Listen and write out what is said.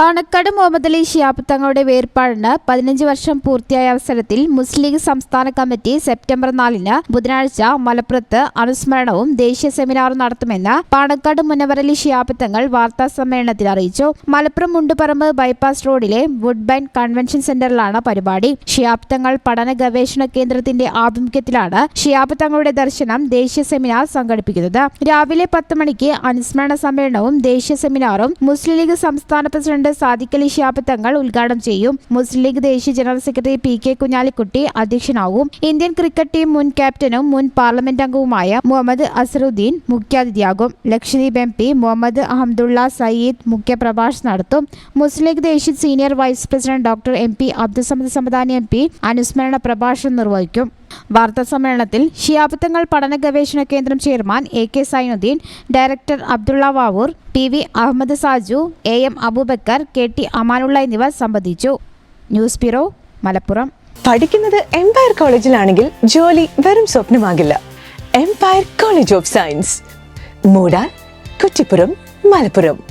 പാണക്കാട് മുഹമ്മദ് അലി ഷിയാബ് തങ്ങളുടെ വേർപാടിന് പതിനഞ്ച് വർഷം പൂർത്തിയായ അവസരത്തിൽ മുസ്ലിം ലീഗ് സംസ്ഥാന കമ്മിറ്റി സെപ്റ്റംബർ നാലിന് ബുധനാഴ്ച മലപ്പുറത്ത് അനുസ്മരണവും ദേശീയ സെമിനാറും നടത്തുമെന്ന് പാണക്കാട് മുനവർ അലി ഷിയാബ് തങ്ങൾ വാർത്താ സമ്മേളനത്തിൽ അറിയിച്ചു. മലപ്പുറം മുണ്ടുപറമ്പ് ബൈപ്പാസ് റോഡിലെ വുഡ്ബൈൻ കൺവെൻഷൻ സെന്ററിലാണ് പരിപാടി. ഷിയാബ് തങ്ങൾ പഠന ഗവേഷണ കേന്ദ്രത്തിന്റെ ആഭിമുഖ്യത്തിലാണ് ഷിയാബ് തങ്ങളുടെ ദർശനം ദേശീയ സെമിനാർ സംഘടിപ്പിക്കുന്നത്. രാവിലെ പത്ത് മണിക്ക് അനുസ്മരണ സമ്മേളനവും ദേശീയ സെമിനാറും മുസ്ലിം ലീഗ് സംസ്ഥാന പ്രസിഡന്റ് സാദിഖ് അലി ഷിയാബ് തങ്ങൾ ഉദ്ഘാടനം ചെയ്യും. മുസ്ലിം ലീഗ് ദേശീയ general secretary P K Kunhalikutty അധ്യക്ഷനാകും. Indian cricket team മുൻ ക്യാപ്റ്റനും മുൻ പാർലമെന്റ് അംഗവുമായ മുഹമ്മദ് അസറുദ്ദീൻ മുഖ്യാതിഥിയാകും. ലക്ഷദ്വീപ് എം പി മുഹമ്മദ് അഹമ്മദുള്ള സയ്യിദ് മുഖ്യപ്രഭാഷണം നടത്തും. മുസ്ലിം ലീഗ് ദേശീയ senior vice president doctor M P Abdussamad Samadani M P അനുസ്മരണ പ്രഭാഷണം നിർവഹിക്കും. വാർത്താ സമ്മേളനത്തിൽ ഷിയാബത്തങ്ങൾ പഠന ഗവേഷണ കേന്ദ്രം chairman A K Zainuddin director Abdulla Vavoor T V Ahammed Saju A M Aboobacker K T Amanulla എന്നിവർ സംബന്ധിച്ചു. News bureau Malappuram. പഠിക്കുന്നത് എംപയർ കോളേജിലാണെങ്കിൽ ജോലി വെറും സ്വപ്നമാകില്ല. Empire college of science Moodar Kuttippuram Malappuram.